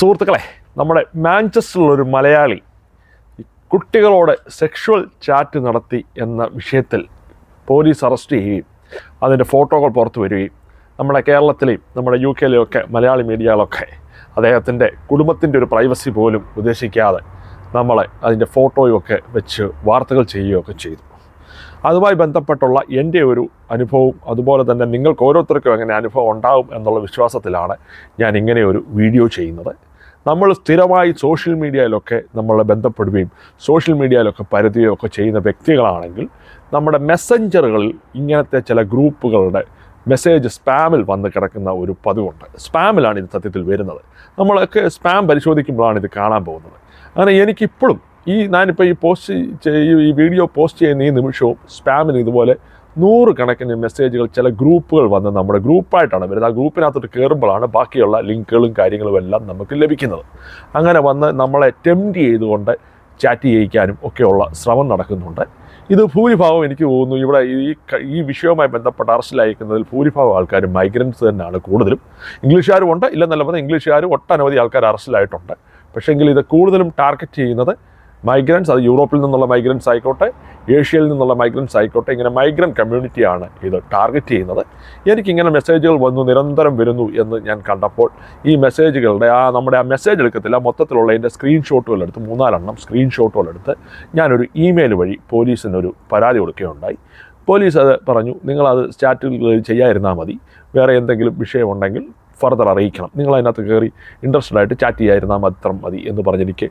സുഹൃത്തുക്കളെ നമ്മുടെ മാഞ്ചസ്റ്ററിലൊരു മലയാളി കുട്ടികളോട് സെക്ഷുവൽ ചാറ്റ് നടത്തി എന്ന വിഷയത്തിൽ പോലീസ് അറസ്റ്റ് ചെയ്യുകയും അതിന്റെ ഫോട്ടോകൾ പുറത്തു വരികയും നമ്മുടെ കേരളത്തിലെയും നമ്മുടെ യു കെയിലെയും ഒക്കെ മലയാളി മീഡിയകളൊക്കെ അദ്ദേഹത്തിന്റെ കുടുംബത്തിന്റെ ഒരു പ്രൈവസി പോലും ഉദ്ദേശിക്കാതെ നമ്മളെ അതിന്റെ ഫോട്ടോയൊക്കെ വെച്ച് വാർത്തകൾ ചെയ്യുകയൊക്കെ ചെയ്തു. അതുമായി ബന്ധപ്പെട്ടുള്ള എന്റെ ഒരു അനുഭവവും അതുപോലെ തന്നെ നിങ്ങൾക്ക് ഓരോരുത്തർക്കും എങ്ങനെ അനുഭവം ഉണ്ടാവും എന്നുള്ള വിശ്വാസത്തിലാണ് ഞാൻ ഇങ്ങനെ ഒരു വീഡിയോ ചെയ്യുന്നത്. നമ്മൾ സ്ഥിരമായി സോഷ്യൽ മീഡിയയിലൊക്കെ നമ്മളെ ബന്ധപ്പെടുകയും സോഷ്യൽ മീഡിയയിലൊക്കെ പരതുകയോ ഒക്കെ ചെയ്യുന്ന വ്യക്തികളാണെങ്കിൽ നമ്മുടെ മെസ്സഞ്ചറുകളിൽ ഇങ്ങനത്തെ ചില ഗ്രൂപ്പുകളുടെ മെസ്സേജ് സ്പാമിൽ വന്ന് കിടക്കുന്ന ഒരു പതിവുണ്ട്. സ്പാമിലാണ് ഇത് സത്യത്തിൽ വരുന്നത്. നമ്മളൊക്കെ സ്പാം പരിശോധിക്കുമ്പോഴാണ് ഇത് കാണാൻ പോകുന്നത്. അങ്ങനെ എനിക്കിപ്പോഴും ഈ ഞാനിപ്പോൾ ഈ പോസ്റ്റ് ഈ വീഡിയോ പോസ്റ്റ് ചെയ്യുന്ന ഈ നിമിഷവും സ്പാമിന് ഇതുപോലെ നൂറുകണക്കിന് മെസ്സേജുകൾ ചില ഗ്രൂപ്പുകൾ വന്ന് നമ്മുടെ ഗ്രൂപ്പായിട്ടാണ് വരുന്നത്. ആ ഗ്രൂപ്പിനകത്തോട്ട് കയറുമ്പോഴാണ് ബാക്കിയുള്ള ലിങ്കുകളും കാര്യങ്ങളും എല്ലാം നമുക്ക് ലഭിക്കുന്നത്. അങ്ങനെ വന്ന് നമ്മളെ ടെംപ്റ്റ് ചെയ്തുകൊണ്ട് ചാറ്റ് ചെയ്യിക്കാനും ഒക്കെയുള്ള ശ്രമം നടക്കുന്നുണ്ട്. ഇത് ഭൂരിഭാഗം എനിക്ക് തോന്നുന്നു ഇവിടെ ഈ ഈ വിഷയവുമായി ബന്ധപ്പെട്ട് അറസ്റ്റിലയക്കുന്നതിൽ ഭൂരിഭാഗം ആൾക്കാരും മൈഗ്രൻസ് തന്നെയാണ് കൂടുതലും. ഇംഗ്ലീഷുകാരും ഉണ്ട്. ഇല്ലെന്നല്ല പറഞ്ഞാൽ ഇംഗ്ലീഷുകാരും ഒട്ടനവധി ആൾക്കാർ അറസ്റ്റിലായിട്ടുണ്ട്. പക്ഷേങ്കിൽ ഇത് കൂടുതലും ടാർഗറ്റ് ചെയ്യുന്നത് മൈഗ്രൻസ് അത് യൂറോപ്പിൽ നിന്നുള്ള മൈഗ്രൻസ് ആയിക്കോട്ടെ ഏഷ്യയിൽ നിന്നുള്ള മൈഗ്രൻസ് ആയിക്കോട്ടെ ഇങ്ങനെ മൈഗ്രൻ കമ്മ്യൂണിറ്റിയാണ് ഇത് ടാർഗറ്റ് ചെയ്യുന്നത്. എനിക്കിങ്ങനെ മെസ്സേജുകൾ വന്നു നിരന്തരം വരുന്നു എന്ന് ഞാൻ കണ്ടപ്പോൾ ഈ മെസ്സേജുകളുടെ ആ നമ്മുടെ ആ മെസ്സേജ് എടുക്കത്തില്ല മൊത്തത്തിലുള്ള എന്റെ സ്ക്രീൻഷോട്ടുകൾ എടുത്ത് മൂന്നാലെണ്ണം സ്ക്രീൻഷോട്ടുകൾ എടുത്ത് ഞാനൊരു ഇമെയിൽ വഴി പോലീസിനൊരു പരാതി കൊടുക്കുകയുണ്ടായി. പോലീസ് അത് പറഞ്ഞു നിങ്ങളത് സ്റ്റാറ്റിൽ ചെയ്യാതിരുന്നാൽ മതി. വേറെ എന്തെങ്കിലും വിഷയമുണ്ടെങ്കിൽ ഫർദർ അറിയിക്കണം. നിങ്ങൾ അതിനകത്ത് കയറി ഇൻട്രസ്റ്റഡ് ആയിട്ട് ചാറ്റ് ചെയ്യാതിരുന്നാൽ മാത്രം മതി എന്ന് പറഞ്ഞ് എനിക്ക്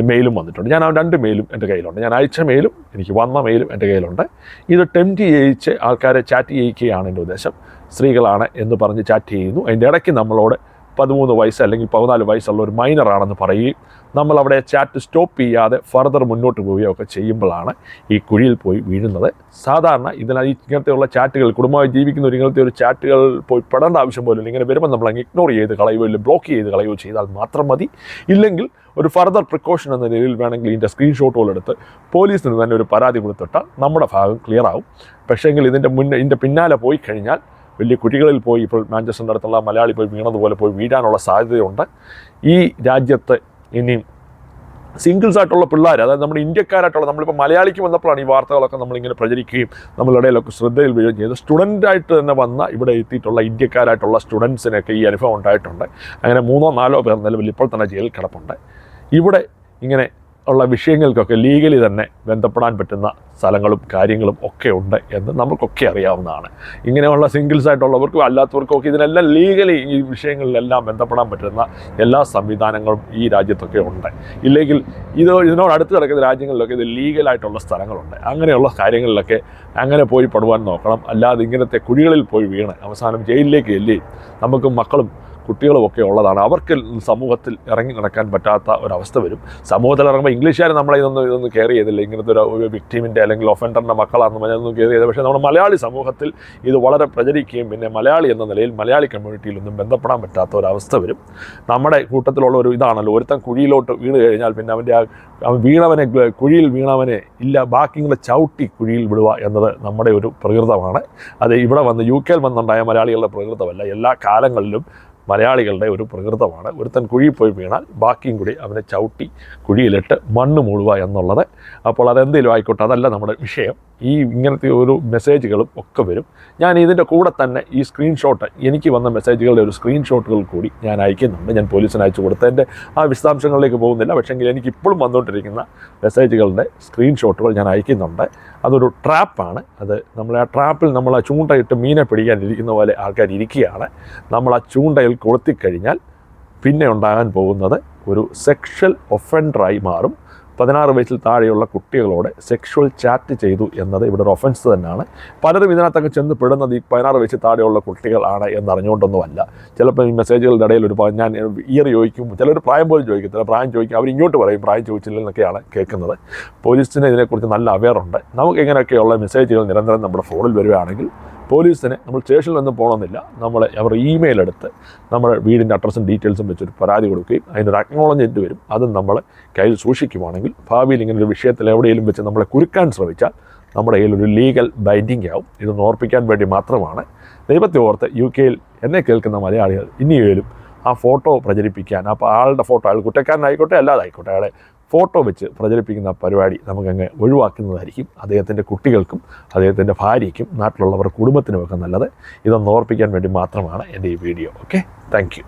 മെയിലും വന്നിട്ടുണ്ട്. ഞാൻ ആ രണ്ട് മെയിലും എന്റെ കയ്യിലുണ്ട്. ഞാൻ അയച്ച മെയിലും എനിക്ക് വന്ന മെയിലും എന്റെ കയ്യിലുണ്ട്. ഇത് ടെംപ്റ്റ് ചെയ്യിച്ച് ആൾക്കാരെ ചാറ്റ് ചെയ്യിക്കുകയാണ് എന്റെ ഉദ്ദേശം. സ്ത്രീകളാണ് എന്ന് പറഞ്ഞ് ചാറ്റ് ചെയ്യുന്നു. അതിന്റെ ഇടയ്ക്ക് നമ്മളോട് പതിമൂന്ന് വയസ്സ് അല്ലെങ്കിൽ പതിനാല് വയസ്സുള്ള ഒരു മൈനറാണെന്ന് പറയുകയും നമ്മൾ അവിടെ ചാറ്റ് സ്റ്റോപ്പ് ചെയ്യാതെ ഫർദർ മുന്നോട്ട് പോവുകയോ ഒക്കെ ചെയ്യുമ്പോഴാണ് ഈ കുഴിയിൽ പോയി വീഴുന്നത്. സാധാരണ ഇതിനാ ഇങ്ങനത്തെയുള്ള ചാറ്റുകൾ കുടുംബമായി ജീവിക്കുന്ന ഒരു ഇങ്ങനത്തെ ഒരു ചാറ്റുകൾ പോയി പെടേണ്ട ആവശ്യം പോലും. ഇങ്ങനെ വരുമ്പോൾ നമ്മൾ അങ്ങ് ഇഗ്നോർ ചെയ്ത് കളയുകയോ ഇല്ലെങ്കിൽ ബ്ലോക്ക് ചെയ്ത് കളയുകയോ ചെയ്താൽ മാത്രം മതി. ഇല്ലെങ്കിൽ ഒരു ഫർദർ പ്രിക്കോഷൻ എന്ന നിലയിൽ വേണമെങ്കിൽ ഇതിന്റെ സ്ക്രീൻഷോട്ടുകൾ എടുത്ത് പോലീസിന് തന്നെ ഒരു പരാതി കൊടുത്തിട്ടാൽ നമ്മുടെ ഭാഗം ക്ലിയർ ആവും. പക്ഷേങ്കിൽ ഇതിന്റെ മുന്നേ ഇതിന്റെ പിന്നാലെ പോയി കഴിഞ്ഞാൽ വലിയ കുഴികളിൽ പോയി ഇപ്പോൾ മാഞ്ചസ്റ്ററിന്റെ അടുത്തുള്ള മലയാളി പോയി വീണതുപോലെ പോയി വീഴാനുള്ള സാധ്യതയുണ്ട്. ഈ രാജ്യത്ത് ഇനിയും സിംഗിൾസ് ആയിട്ടുള്ള പിള്ളേർ അതായത് നമ്മുടെ ഇന്ത്യക്കാരായിട്ടുള്ള നമ്മളിപ്പോൾ മലയാളിക്ക് വന്നപ്പോഴാണ് ഈ വാർത്തകളൊക്കെ നമ്മളിങ്ങനെ പ്രചരിക്കുകയും നമ്മളിടയിലൊക്കെ ശ്രദ്ധയിൽ വീഴുകയും ചെയ്തത്. സ്റ്റുഡന്റായിട്ട് തന്നെ വന്ന ഇവിടെ എത്തിയിട്ടുള്ള ഇന്ത്യക്കാരായിട്ടുള്ള സ്റ്റുഡൻസിനൊക്കെ ഈ അനുഭവം ഉണ്ടായിട്ടുണ്ട്. അങ്ങനെ മൂന്നോ നാലോ പേർ നിലവിൽ ഇപ്പോൾ തന്നെ ജയിലിൽ കിടപ്പുണ്ട്. ഇവിടെ ഇങ്ങനെ ഉള്ള വിഷയങ്ങൾക്കൊക്കെ ലീഗലി തന്നെ ബന്ധപ്പെടാൻ പറ്റുന്ന സ്ഥലങ്ങളും കാര്യങ്ങളും ഒക്കെ ഉണ്ട് എന്ന് നമുക്കൊക്കെ അറിയാവുന്നതാണ്. ഇങ്ങനെയുള്ള സിംഗിൾസ് ആയിട്ടുള്ളവർക്കും അല്ലാത്തവർക്കും ഒക്കെ ഇതിനെല്ലാം ലീഗലി ഈ വിഷയങ്ങളിലെല്ലാം ബന്ധപ്പെടാൻ പറ്റുന്ന എല്ലാ സംവിധാനങ്ങളും ഈ രാജ്യത്തൊക്കെ ഉണ്ട്. ഇല്ലെങ്കിൽ ഇത് ഇതിനോട് അടുത്ത് കിടക്കുന്ന രാജ്യങ്ങളിലൊക്കെ ഇത് ലീഗലായിട്ടുള്ള സ്ഥലങ്ങളുണ്ട്. അങ്ങനെയുള്ള കാര്യങ്ങളിലൊക്കെ അങ്ങനെ പോയി പെടുവാൻ നോക്കണം. അല്ലാതെ ഇങ്ങനത്തെ കുഴികളിൽ പോയി വീണ് അവസാനം ജയിലിലേക്ക് ചെല്ലുകയും നമുക്കും മക്കളും കുട്ടികളും ഒക്കെ ഉള്ളതാണ്. അവർക്ക് സമൂഹത്തിൽ ഇറങ്ങി നടക്കാൻ പറ്റാത്ത ഒരവസ്ഥ വരും. സമൂഹത്തിൽ ഇറങ്ങുമ്പോൾ ഇംഗ്ലീഷുകാർ നമ്മളെ ഇതൊന്നും ഇതൊന്നും കെയർ ചെയ്തില്ല ഇങ്ങനത്തെ ഒരു വിക്ടീമിന്റെ അല്ലെങ്കിൽ ഒഫൻഡറിന്റെ മക്കളാണെന്ന് പറഞ്ഞൊന്നും കെയർ ചെയ്തത് പക്ഷേ നമ്മുടെ മലയാളി സമൂഹത്തിൽ ഇത് വളരെ പ്രചരിക്കുകയും പിന്നെ മലയാളി എന്ന നിലയിൽ മലയാളി കമ്മ്യൂണിറ്റിയിലൊന്നും ബന്ധപ്പെടാൻ പറ്റാത്ത ഒരവസ്ഥ വരും. നമ്മുടെ കൂട്ടത്തിലുള്ള ഒരു ഇതാണല്ലോ. ഒരുത്തൻ കുഴിയിലോട്ട് വീണ് കഴിഞ്ഞാൽ പിന്നെ അവന്റെ ആ അവൻ വീണവനെ കുഴിയിൽ വീണവനെ ഇല്ല ബാക്കിങ്ങളെ ചവിട്ടി കുഴിയിൽ വിടുക എന്നത് നമ്മുടെ ഒരു പ്രകൃതമാണ്. അത് ഇവിടെ വന്ന് യു കെയിൽ വന്നുണ്ടായ മലയാളികളുടെ പ്രകൃതമല്ല. എല്ലാ കാലങ്ങളിലും മലയാളികളുടെ ഒരു പ്രകൃതമാണ്. ഒരുത്തൻ കുഴി പോയി വീണാൽ ബാക്കിയും കൂടി അവനെ ചവിട്ടി കുഴിയിലിട്ട് മണ്ണ് മൂടുക എന്നുള്ളത്. അപ്പോൾ അതെന്തെങ്കിലും ആയിക്കോട്ടെ അതല്ല നമ്മുടെ വിഷയം. ഈ ഇങ്ങനത്തെ ഒരു മെസ്സേജുകളും ഒക്കെ വരും. ഞാൻ ഇതിന്റെ കൂടെ തന്നെ ഈ സ്ക്രീൻഷോട്ട് എനിക്ക് വന്ന മെസ്സേജുകളുടെ ഒരു സ്ക്രീൻഷോട്ടുകൾ കൂടി ഞാൻ അയക്കുന്നുണ്ട്. ഞാൻ പോലീസിന് അയച്ചു കൊടുത്തതിന്റെ ആ വിശദാംശങ്ങളിലേക്ക് പോകുന്നില്ല. പക്ഷേങ്കിൽ എനിക്ക് ഇപ്പോഴും വന്നുകൊണ്ടിരിക്കുന്ന മെസ്സേജുകളുടെ സ്ക്രീൻഷോട്ടുകൾ ഞാൻ അയക്കുന്നുണ്ട്. അതൊരു ട്രാപ്പാണ് അത് നമ്മൾ ആ ട്രാപ്പിൽ നമ്മൾ ആ ചൂണ്ടയിട്ട് മീനെ പിടിക്കാനിരിക്കുന്ന പോലെ ആൾക്കാർ ഇരിക്കുകയാണ്. നമ്മൾ ആ ചൂണ്ടയിൽ കൊളുത്തിക്കഴിഞ്ഞാൽ പിന്നെ ഉണ്ടാകാൻ പോകുന്നത് ഒരു സെക്ഷൽ ഒഫൻഡറായി മാറും. പതിനാറ് വയസ്സിൽ താഴെയുള്ള കുട്ടികളോട് സെക്ഷുവൽ ചാറ്റ് ചെയ്തു എന്നത് ഇവിടെ ഒരു ഒഫൻസ് തന്നെയാണ്. പലരും ഇതിനകത്തൊക്കെ ചെന്ന് പെടുന്നത് ഈ പതിനാറ് വയസ്സിൽ താഴെയുള്ള കുട്ടികളാണ് എന്നറിഞ്ഞുകൊണ്ടൊന്നുമല്ല. ചിലപ്പോൾ ഈ മെസ്സേജുകളുടെ ഇടയിൽ ഒരു ഞാൻ ഇയർ ചോദിക്കും ചിലർ പ്രായം പോലും ചില പ്രായം ചോദിക്കും അവർ ഇങ്ങോട്ട് പറയും പ്രായം ചോദിച്ചില്ല എന്നൊക്കെയാണ് കേൾക്കുന്നത് പോലീസിന് ഇതിനെക്കുറിച്ച് നല്ല അവെയർ ഉണ്ട്. നമുക്ക് ഇങ്ങനെയൊക്കെയുള്ള മെസ്സേജുകൾ നിരന്തരം നമ്മുടെ ഫോണിൽ വരികയാണെങ്കിൽ പോലീസിന് നമ്മൾ സ്റ്റേഷനിൽ ഒന്നും പോകണമെന്നില്ല. നമ്മൾ അവർ ഇമെയിൽ എടുത്ത് നമ്മുടെ വീടിന്റെ അഡ്രസ്സും ഡീറ്റെയിൽസും വെച്ചൊരു പരാതി കൊടുക്കുകയും അതിനൊരു അക്നോളജ്മെന്റ് വരും. അതും നമ്മൾ കയ്യിൽ സൂക്ഷിക്കുവാണെങ്കിൽ ഭാവിയിൽ ഇങ്ങനെ ഒരു വിഷയത്തിൽ എവിടെയെങ്കിലും വെച്ച് നമ്മളെ കുരുക്കാൻ ശ്രമിച്ചാൽ നമ്മുടെ കയ്യിൽ ഒരു ലീഗൽ ബൈൻഡിങ് ആവും. ഇതൊന്ന് ഓർപ്പിക്കാൻ വേണ്ടി മാത്രമാണ്. ദൈവത്തെ ഓർത്ത് യു കെയിൽ എന്നെ കേൾക്കുന്ന മലയാളികൾ ഇനിയേലും ആ ഫോട്ടോ പ്രചരിപ്പിക്കാൻ അപ്പോൾ ആളുടെ ഫോട്ടോ അയാൾ കുറ്റക്കാരനായിക്കോട്ടെ അല്ലാതായിക്കോട്ടെ അയാളെ ഫോട്ടോ വെച്ച് പ്രചരിപ്പിക്കുന്ന പരിപാടി നമുക്കങ്ങ് ഒഴിവാക്കുന്നതായിരിക്കും. അദ്ദേഹത്തിന്റെ കുട്ടികൾക്കും അദ്ദേഹത്തിന്റെ ഭാര്യയ്ക്കും നാട്ടിലുള്ളവർ കുടുംബത്തിനുമൊക്കെ നല്ലത്. ഇതൊന്ന് ഓർപ്പിക്കാൻ വേണ്ടി മാത്രമാണ് എന്റെ ഈ വീഡിയോ. Okay thank